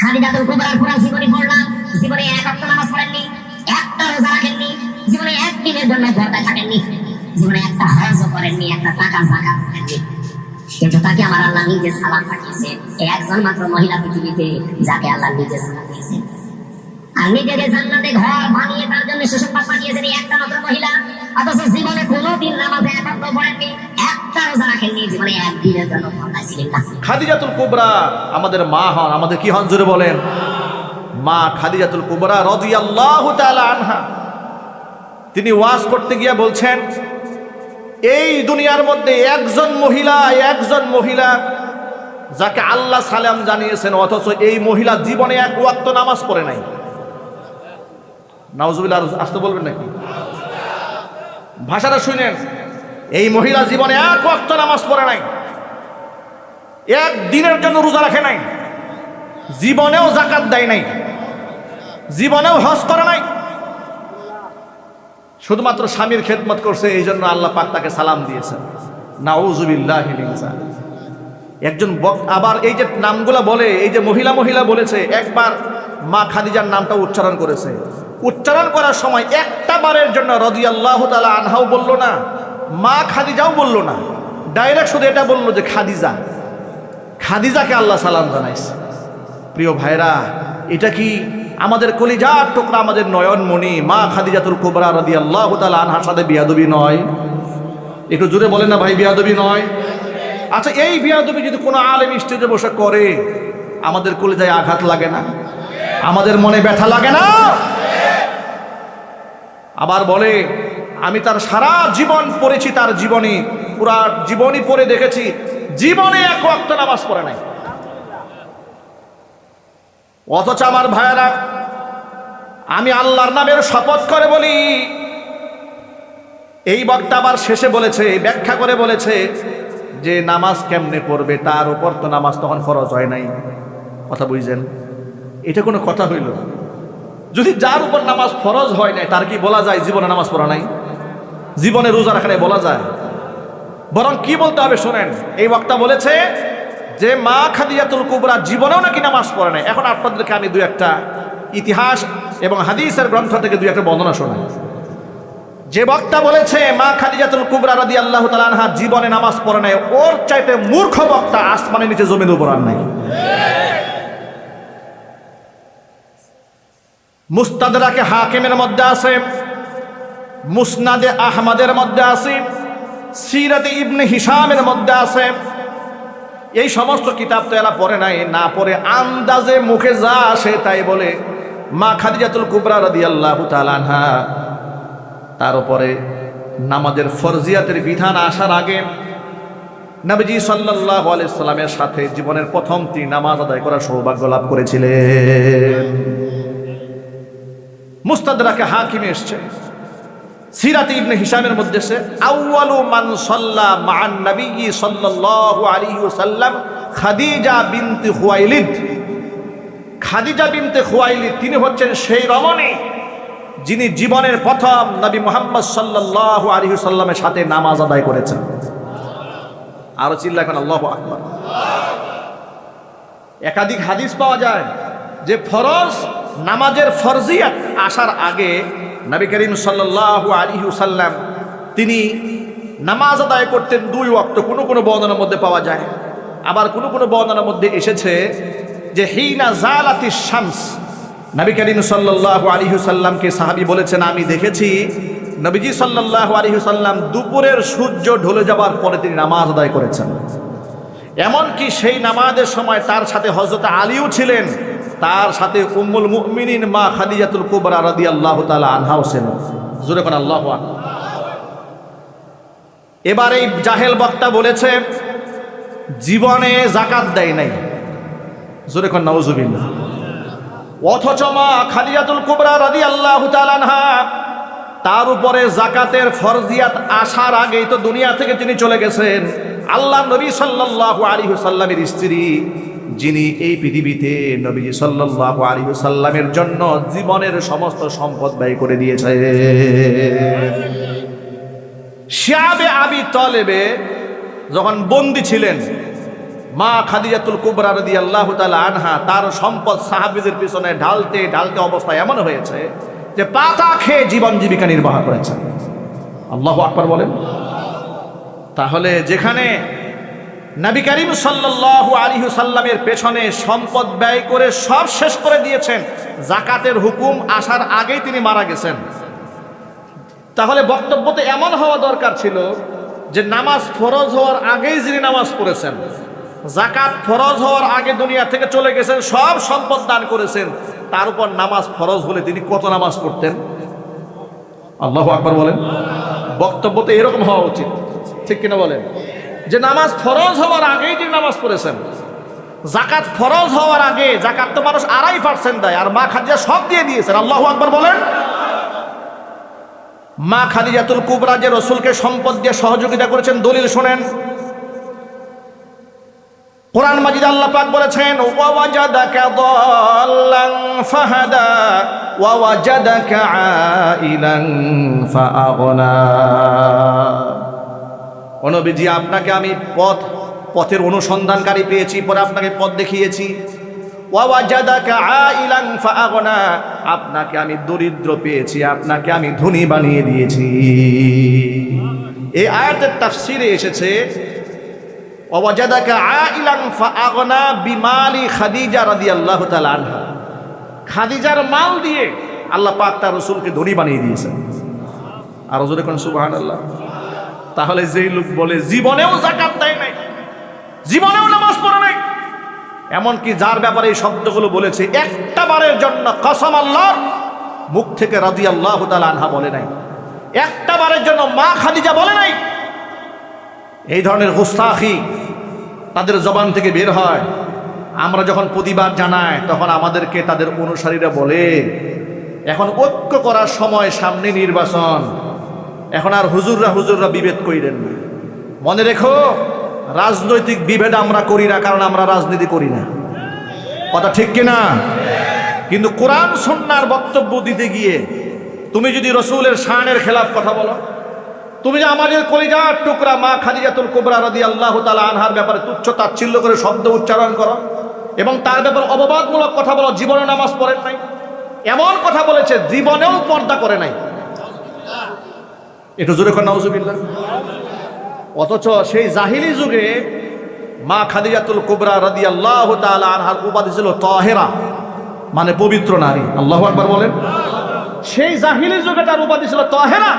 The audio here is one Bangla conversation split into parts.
খাদিজাতুল কুবরার পুরা জীবনী পড়লাম, জীবনে এক অক্ট নামাজ পড়েননি, একটা রোজা রাখেননি, জীবনে একদিনের জন্য ঘরটায় থাকেননি, জীবনে একটা হজও করেননি, একটা টাকা জাকাত করেননি। কিন্তু তাকে আমার আল্লাহ নিজে সালাম পাঠিয়েছে। একজন মাত্র মহিলা পৃথিবীতে যাকে আল্লাহ নিজে সালাম দিয়েছে। আর এই জান্নাতে ঘর বানিয়ে তার জন্য সুসংবাদ পাঠিয়েছেন একটা মাত্র মহিলা। অথচ জীবনে কোনোদিন নামাজে একান্ত তিনি ওয়াজ করতে গিয়ে বলছেন, এই দুনিয়ার মধ্যে একজন মহিলা একজন মহিলা যাকে আল্লাহ সালাম জানিয়েছেন, অথচ এই মহিলা জীবনে এক ওয়াক্ত নামাজ পড়ে নাই। নাউজুবিল্লাহ, আসতে বলবেন নাকি? ভাষাটা শুনেন। এই মহিলা জীবনে এক ওয়াক্ত নামাজ পড়ে নাই। এক দিনের জন্য রোজা রাখে নাই। জীবনেও জাকাত দেয় নাই। জীবনেও হজ করে নাই। শুধুমাত্র স্বামীর খেদমত করছে, এই জন্য আল্লাহ পাক তাকে সালাম দিয়েছেন। নাউজুবিল্লাহ একজন আবার এই যে নামগুলা বলে, এই যে মহিলা মহিলা বলেছে, একবার মা খাদিজার নামটা উচ্চারণ করেছে। উচ্চারণ করার সময় একটা বারের জন্য রদিয়াল্লাহ তালা আনহাও বলল না, মা খাদিজাও বলল না, ডাইরেক্ট শুধু এটা বলল যে খাদিজা। খাদিজাকে আল্লাহ সালাম জানাইছে। প্রিয় ভাইরা, এটা কি আমাদের কলিজার টুকরা, আমাদের নয়নমণি, মা খাদিজাতুল কুবরা রদি আল্লাহ তালা আনহার সাথে বিয়াদবি নয়? একটু জোরে বলেন না ভাই, বিয়াদবি নয়? আচ্ছা এই বিয়াদবি যদি কোনো আলেম স্টেজে বসে করে, আমাদের কলিজায় আঘাত লাগে না? আমাদের মনে ব্যথা লাগে না? আবার বলে, আমি তার সারা জীবন পড়েছি, তার জীবনী, পুরা জীবনী পড়ে দেখেছি, জীবনে এক ওয়াক্ত নামাজ পড়ে নাই। অথচ আমার ভাইয়েরা, আমি আল্লাহর নামের শপথ করে বলি, এই বক্তা আবার শেষে বলেছে ব্যাখ্যা করে বলেছে যে, নামাজ কেমনে পড়বে? তার উপর তো নামাজ তখন ফরজ হয় নাই। কথা বুঝছেন এটা কোনো কথা হইল যদি যার উপর নামাজ ফরজ হয় নাই, তার কি বলা যায়? জীবনে নামাজ পড়া নাই? জীবনে রোজা রাখা নাই বলা যায়? বরং কি বলতে হবে শোনেন, এই বক্তা বলেছে যে, মা খাদিজাতুল কুবরা জীবনেও নাকি নামাজ পড়ে নাই। এখন আপনাদেরকে আমি দুই একটা ইতিহাস এবং হাদিসের গ্রন্থ থেকে দুই একটা বর্ণনা শোনাই। যে বক্তা বলেছে, মা খাদিজাতুল কুবরা রাদি আল্লাহ তালানহা জীবনে নামাজ পড়ে নাই, ওর চাইতে মূর্খ বক্তা আসমানের নিচে জমির উপর আর নাই। মুস্তাদরাকে হাকিমের মধ্যে আছে, মুসনাদে আহমদের মধ্যে আছে, সিরাতে ইবনে হিসামের মধ্যে আছে। এই সমস্ত কিতাব তো এরা পড়ে নাই, না পড়ে আন্দাজে মুখে যা আসে তাই বলে। মা খাদিজাতুল কুবরা রাদি আল্লাহ তালানহা তার উপরে নামাজের ফরজিয়াতের বিধান আসার আগে নবীজি সাল্লাহ আলাইসাল্লামের সাথে জীবনের প্রথম নামাজ আদায় করার সৌভাগ্য লাভ করেছিলেন। মুস্তাদরাকে হাকিমে এসছে। সিরাতে ইবনে হিসামের মধ্যে সে আউয়ালু মান সাল্লা মান নবী সাল্লাল্লাহু আলাইহি ওয়াসাল্লাম খাদিজা বিনতে খুয়াইলিদ। খাদিজা বিনতে খুয়াইলিদ, তিনি হচ্ছেন সেই রমণী যিনি জীবনের প্রথম নবী মোহাম্মদ সাল্লাল্লাহু আলাইহি সাল্লামের সাথে নামাজ আদায় করেছেন। আরও চিল্লা এখন, আল্লাহু আকবার। একাধিক হাদিস পাওয়া যায় যে ফরজ নামাজের ফরজিয়াত আসার আগে নবী করিম সাল্লাল্লাহু আলাইহি সাল্লাম তিনি নামাজ আদায় করতেন দুই ওয়াক্ত। কোনো কোনো বর্ণনার মধ্যে পাওয়া যায়। আবার কোনো কোনো বর্ণনার মধ্যে এসেছে যে, হিনা জালাতি শামস নবী করিম সাল্লাল্লাহু আলাইহি সাল্লামকে সাহাবী বলেছেন, আমি দেখেছি নবীজি সাল্লাল্লাহু আলাইহি সাল্লাম দুপুরের সূর্য ঢলে যাওয়ার পরে তিনি নামাজ আদায় করেছেন। এমনকি সেই নামাজের সময় তার সাথে হজরত আলীও ছিলেন। তার সাথে উম্মুল মুমিনিন মা খাদিজাতুল কুবরা রাদিয়াল্লাহু তাআলা আনহাও ছিলেন। জোরে কোন আল্লাহু এবার এই জাহেল বক্তা বলেছে, জীবনে জাকাত দেয় নাই। জোরে কোন নাউজুবিল্লাহ অথচ মা খাদিজাতুল কুবরা রাদিয়াল্লাহু তাআলা আনহা, তার উপরে জাকাতের ফরজিয়াত আসার আগেই তো দুনিয়া থেকে তিনি চলে গেছেন। আল্লাহ নবী সাল্লাল্লাহু আলাইহি সাল্লামের স্ত্রী যিনি এই পৃথিবীতে নবীজি সাল্লাল্লাহু আলাইহি সাল্লামের জন্য জীবনের সমস্ত সম্পদ ব্যয় করে দিয়েছে। শিয়াবে আবি তলেবে যখন বন্দি ছিলেন, মা খাদিজাতুল কুবরা রদি আল্লাহ তালা আনহা তার সম্পদ সাহাবিদের পিছনে ঢালতে ঢালতে অবস্থা এমন হয়েছে যে পাতা খেয়ে জীবন জীবিকা নির্বাহ করেছেন আল্লাহ আকবর বলেন। তাহলে যেখানে নবী করিম সাল্লাল্লাহু আলাইহি সাল্লামের পেছনে সম্পদ ব্যয় করে সব শেষ করে দিয়েছেন। জাকাতের হুকুম আসার আগেই তিনি মারা গেছেন। তাহলে বক্তব্যতে এমন হওয়া দরকার ছিল যে নামাজ ফরজ হওয়ার আগেই যিনি নামাজ পড়েছেন, জাকাত ফরজ হওয়ার আগে দুনিয়া থেকে চলে গেছেন, সব সম্পদ দান করেছেন, তার উপর নামাজ ফরজ হলে তিনি কত নামাজ পড়তেন? আল্লাহ আকবর বলেন। বক্তব্য তো এরকম হওয়া উচিত। ঠিক কিনা বলেন? যে নামাজ ফরজ হওয়ার আগেই তিনি নামাজ পড়েছেন। জাকাত ফরজ হওয়ার আগে জাকাত তো মানুষ আড়াই পার্সেন্ট দেয়, আর মা খাদিজা সব দিয়ে দিয়েছেন। আল্লাহ আকবর বলেন। মা খাদিজাতুল কুবরা যে রসুলকে সম্পদ দিয়ে সহযোগিতা করেছেন, দলিল শোনেন। কোরআন মাজিদ আল্লাহ পাক বলেছেন ওয়াজাদাকা দাল্লান ফাহাদা ওয়াজাদাকা অনবিজি, আপনাকে আমি পথ, পথের অনুসন্ধানকারী পেয়েছি, পরে আপনাকে পথ দেখিয়েছি। আপনাকে আমি দরিদ্র পেয়েছি, আপনাকে আমি ধনী বানিয়ে দিয়েছি। এই আয়াতের তাফসিরে এসেছে খাদিজার মাল দিয়ে আল্লাহ পাক তার রসুলকে ধনী বানিয়ে দিয়েছেন। আর জোরে কোন সুবহানাল্লাহ। তাহলে যেই লোক বলে, জীবনেও জাকাত দেয় নাই, জীবনেও নামাজ পড়ে নাই। এমনকি যার ব্যাপারে এই শব্দগুলো বলেছে, একটা বারের জন্য কসম আল্লাহ মুখ থেকে রাজি আল্লাহ আনহা বলে নাই। একটা বারের জন্য মা খাদিজা বলে নাই। এই ধরনের গুস্তাখি তাদের জবান থেকে বের হয়। আমরা যখন প্রতিবাদ জানাই, তখন আমাদেরকে তাদের অনুসারীরা বলে, এখন ঐক্য করার সময় সামনে নির্বাচন। এখন আর হুজুররা হুজুররা বিভেদ করিলেন না। মনে রেখো, রাজনৈতিক বিভেদ আমরা করি না, কারণ আমরা রাজনীতি করি না। কথা ঠিক কিনা? কিন্তু কোরআন সন্ন্যার বক্তব্য দিতে গিয়ে তুমি যদি রসুলের শানের খেলাফ কথা বলো, তুমি যে আমাদের কলিজার টুকরা মা খাদিজাতুল কুবরা রদি আল্লাহ তালা আনহার ব্যাপারে তুচ্ছ তাচ্ছিল্য করে শব্দ উচ্চারণ করো এবং তার ব্যাপারে অববাদমূলক কথা বলো, জীবনে নামাজ পড়েন নাই। এমন কথা বলেছে, জীবনেও পর্দা করে নাই। একটু জোরে কর নাউজুবিল্লাহ অথচ সেই জাহিলি যুগে মা খাদিজাতুল কুবরা রাদি আল্লাহ আনহার উপাধি ছিল তহেরা মানে পবিত্র নারী। আল্লাহ আকবার বলেন। সেই জাহিলি যুগে তার উপাধি ছিল তহেরা।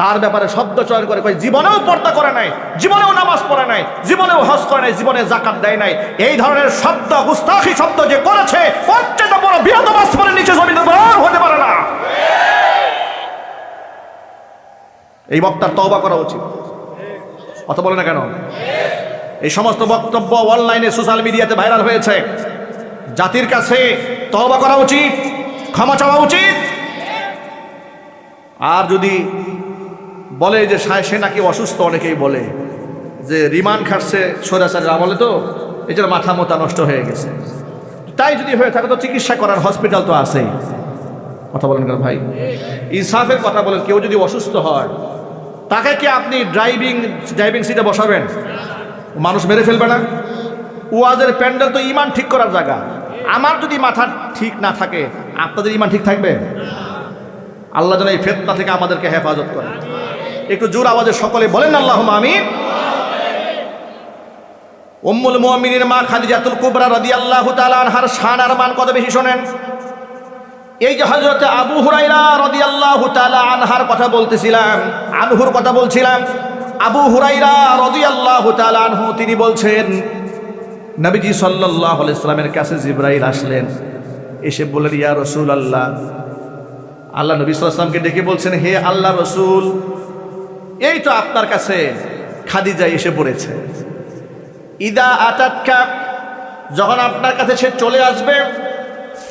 তার ব্যাপারে শব্দ চয়ন করে জীবনেও পর্দা করে নাই, জীবনেও নামাজ পড়ে নাই, জীবনেও হজ করে নাই, জীবনে জাকাত দেয় নাই। এই ধরনের শব্দ, গুস্তাখি শব্দ যে করেছে সবচেয়ে বড় বৃহত্তমাস পরে নিচে জমিনে আর হতে পারে না এই বক্তার তওবা করা উচিত। কথা বলে না কেন? এই সমস্ত বক্তব্য অনলাইনে সোশ্যাল মিডিয়াতে ভাইরাল হয়েছে। জাতির কাছে তওবা করা উচিত, ক্ষমা চাওয়া উচিত। আর যদি বলে যে সা- নাকি অসুস্থ, অনেকেই বলে যে রিমান্ড খাটছে সৈরাচারের আমলে তো, এই জন্য মাথা মোতা নষ্ট হয়ে গেছে। তাই যদি হয়ে থাকে তো চিকিৎসা করার হসপিটাল তো আছেই। কথা বলেন কেন ভাই? ইনসাফের কথা বলেন, কেউ যদি অসুস্থ হয় তাকে কি আপনি ড্রাইভিং ড্রাইভিং সিটে বসাবেন? মানুষ মেরে ফেলবে না? ওয়াজের প্যান্ডেল তো ইমান ঠিক করার জায়গা। আমার যদি মাথা ঠিক না থাকে, আপনাদের ইমান ঠিক থাকবে? আল্লাহ যেন এই ফেতনা থেকে আমাদেরকে হেফাজত করে একটু জোর আওয়াজে সকলে বলেন আল্লাহ আমি উম্মুল মুমিনিন মা খাদিজাতুল কুবরা রাদিয়াল্লাহু তাআলা আনহার শান আর মান কত বেশি শোনেন? এই যে হযরত আবু হুরাইরা রদি তাআলা আনহার কথা বলতেছিলাম, আনহুর কথা বলছিলাম, আবু হুরাইরা রদি তাআলা আনহু তিনি বলছেন, নবীজি সাল্লাল্লাহু আলাইহি সাল্লামের কাছে জিবরাইল আসলেন, এসে বললেন, ইয়া রাসূলুল্লাহ। আল্লাহ নবী সাল্লামকে ডেকে বলছেন, হে আল্লাহ রসুল, এই তো আপনার কাছে খাদিজা এসে পড়েছে। ইদা আতাতকা, যখন আপনার কাছে সে চলে আসবে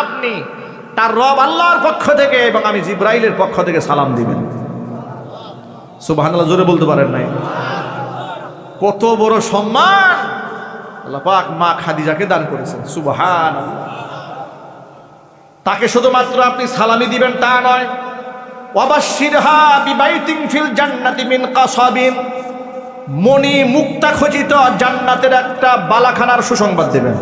আপনি তার রব আল্লাহর পক্ষ থেকে এবং আমি জিব্রাইলের পক্ষ থেকে সালাম দিবেন। সুবহানাল্লাহ, জোরে বলতে পারেন নাই? কত বড় সম্মান আল্লাহ পাক মা খাদিজাকে দান করেছেন সুবহান তাকে শুধুমাত্র আপনি সালামি দিবেন তা নয়, ওয়াবাশশিরহা বিবাইতিন ফিল জান্নাতি মিন কাসাবিন মণি মুক্তা খচিত জান্নাতের একটা বালাখানার সুসংবাদ দেবেন।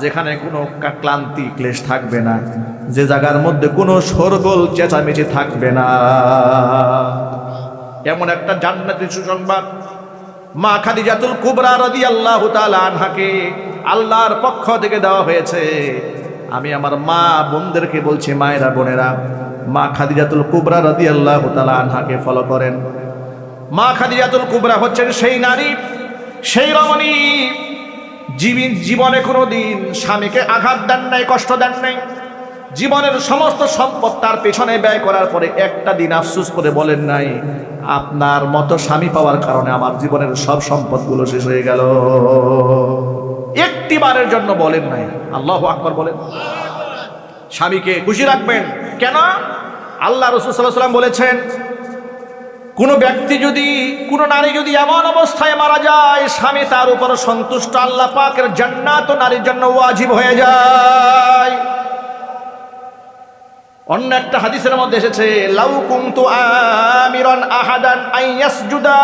যেখানে কোনো ক্লান্তি, ক্লেশ থাকবে না। যে জায়গার মধ্যে কোনো শোরগোল, চেঁচামেচি থাকবে না। এমন একটা জান্নাতের সুসংবাদ। মা খাদিজাতুল কুবরা রাদিয়াল্লাহু তাআলা আনহাকে আল্লাহর পক্ষ থেকে দেওয়া হয়েছে। আমি আমার মা, বোনদেরকে বলছি, মায়েরা, বোনেরা, মা খাদিজাতুল কুবরা রাদিয়াল্লাহু তাআলা আনহাকে ফলো করেন। মা খাদিজাতুল কুবরা হচ্ছেন সেই নারী সেই রমণী জীবন জীবনে কোনো দিন স্বামীকে আঘাত দেন নাই, কষ্ট দেন নাই। জীবনের সমস্ত সম্পদ তার পেছনে ব্যয় করার পরে একটা দিন আফসুস করে বলেন নাই, আপনার মতো স্বামী পাওয়ার কারণে আমার জীবনের সব সম্পদগুলো শেষ হয়ে গেল। একটি বারের জন্য বলেন নাই, আল্লাহ আকবর বলেন। স্বামীকে খুশি রাখবেন। কেন? আল্লাহ রসুল সাল্লাহ সাল্লাম বলেছেন কোনো ব্যক্তি যদি, কোনো নারী যদি এমন অবস্থায় মারা যায়, স্বামী তার উপর সন্তুষ্ট, আল্লাহ পাকের জান্নাত নারীর জন্য ওয়াজিব হয়ে যায়। অন্য একটা হাদিসের মধ্যে এসেছে, লাউ কুমতু আমিরান আহাদান আইয়াসজুদা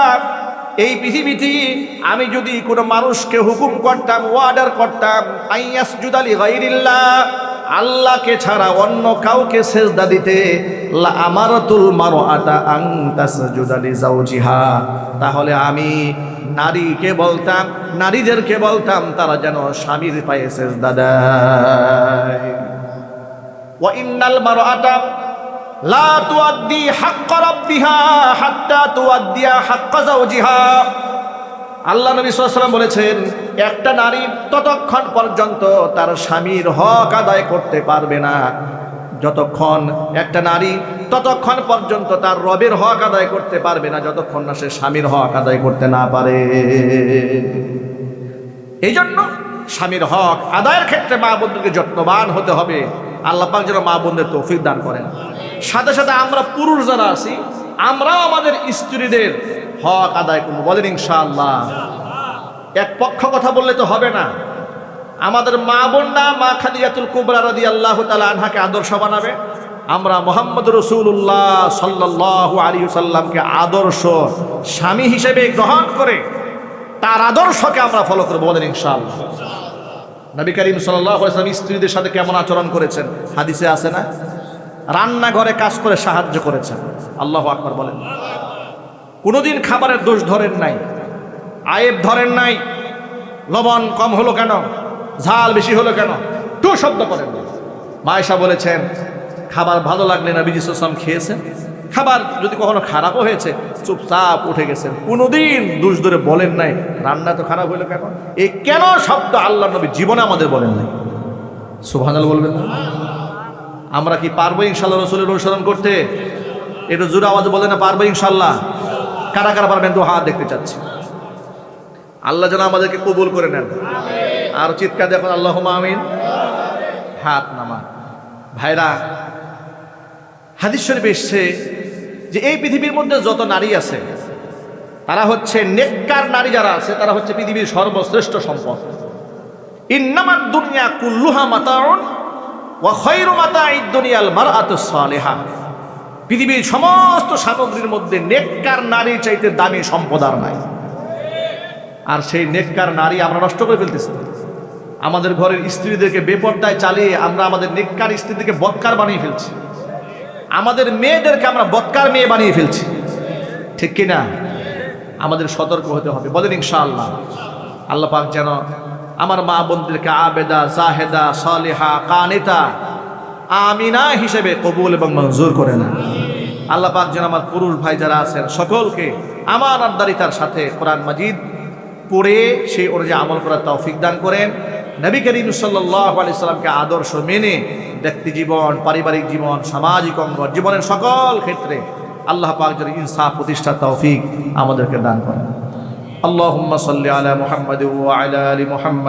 এই পৃথিবীতে আমি যদি কোনো মানুষকে হুকুম করতাম ওয়ার্ডার করতাম আইয়াসজুদালি গাইরিল্লাহ আল্লাহকে ছাড়া অন্য কাউকে সেজদা দিতে আমারতুল মারো আটা আং তাসজুদালি যাও জিহা তাহলে আমি নারীকে বলতাম, নারীদেরকে বলতাম, তারা যেন স্বামীর পায়ে সেজদা দেয়। ওয়া ইন্নাল মারো আটা লা তুয়াদ্দি হাক্কা রাব্বিহা হাত্তা তুয়াদ্দিয়া হাক্কা যাও জিহা আল্লাহ নবী সাল্লাম বলেছেন, একটা নারী ততক্ষণ পর্যন্ত তার স্বামীর হক আদায় করতে পারবে না। যতক্ষণ একটা নারী ততক্ষণ পর্যন্ত তার রবের হক আদায় করতে পারবে না, যতক্ষণ না সে স্বামীর হক আদায় করতে না পারে। এই জন্য স্বামীর হক আদায়ের ক্ষেত্রে মা বোনদেরকে যত্নবান হতে হবে। আল্লাহ পাক যেন মা বোনদের তৌফিক দান করেন। সাথে সাথে আমরা পুরুষ যারা আছি আমরাও আমাদের স্ত্রীদের হক আদায় করব। বলেন ইনশাআল্লাহ। এক পক্ষ কথা বললে তো হবে না। আমাদের মা বোনরা, মা খাদিজাতুল কুবরা রাদি আল্লাহ তালা আনহাকে আদর্শ বানাবে। আমরা মোহাম্মদ রসুল্লাহ সাল্লাহ আলী সাল্লামকে আদর্শ স্বামী হিসেবে গ্রহণ করে তার আদর্শকে আমরা ফলো করব। বলেন ইনশাআল্লাহ। নবী করিম সাল্লাম স্ত্রীদের সাথে কেমন আচরণ করেছেন? হাদিসে আছে না? রান্নাঘরে কাজ করে সাহায্য করেছেন আল্লাহ আকবর বলেন। কোনোদিন খাবারের দোষ ধরেন নাই। আয়েব ধরেন নাই। লবণ কম হলো কেন? ঝাল বেশি হলো কেন? টু শব্দ করেন মায়েশা বলেছেন, খাবার ভালো লাগলে না বিজি সাম খেয়েছেন। খাবার যদি কখনো খারাপও হয়েছে, চুপচাপ উঠে গেছেন। কোনোদিন দুষ ধরে বলেন নাই, রান্না তো খারাপ হলো কেন? এই কেন শব্দ আল্লাহ নবী জীবনে আমাদের বলেন নাই? সুভানাল বলবেন না? আমরা কি পারব ইনশাল্লাহ রসুলের অনুসরণ করতে? একটু জোরে আওয়াজ বলে না পারব ইনশাল্লাহ কারা কারা পারবেন? তো হাত দেখতে চাচ্ছি। আল্লাহ যেন আমাদেরকে কবুল করে নেন। আর চিৎকার দেখুন আল্লাহ আমিন। হাত নামা। ভাইরা হাদিস শরীফ এসছে যে এই পৃথিবীর মধ্যে যত নারী আছে তারা হচ্ছে নেককার নারী যারা আছে তারা হচ্ছে পৃথিবীর সর্বশ্রেষ্ঠ সম্পদ। ইন্নামাদ দুনিয়া কুল্লুহা মাতাউন সালিহা। পৃথিবীর সমস্ত সামগ্রীর মধ্যে নেককার নারী চাইতে দামি সম্পদ আর নাই। আর সেই নেককার নারী আমরা নষ্ট করে ফেলতেছি। আমাদের ঘরের স্ত্রীদেরকে বেপর্দায় চালিয়ে আমরা আমাদের নেককার স্ত্রীদেরকে বৎকার বানিয়ে ফেলছি। আমাদের মেয়েদেরকে আমরা বৎকার মেয়ে বানিয়ে ফেলছি। ঠিক কিনা? আমাদের সতর্ক হতে হবে। বলেন ইনশাআল্লাহ। আল্লাহ পাক যেন আমার মা বোনদেরকে আবেদা, জাহেদা, সালেহা, কানিতা, আমিনা হিসেবে কবুল এবং মঞ্জুর করে না আল্লাহ পাক যেন আমার পুরুষ ভাই যারা আছেন সকলকে আমার আদারিতার সাথে কোরআন মাজিদ পড়ে সেই অনুযায়ী আমল করার তৌফিক দান করেন। নবী করিম সাল্লাহ আলি সাল্লামকে আদর্শ মেনে ব্যক্তি জীবন, পারিবারিক জীবন, সামাজিক অঙ্গ, জীবনের সকল ক্ষেত্রে আল্লাহ পাক যেন ইনসাফ প্রতিষ্ঠা তৌফিক আমাদেরকে দান করেন। আল্লাহুম্মা সাল্লি আলা মুহাম্মাদ আলা আলি মুহাম্মাদ।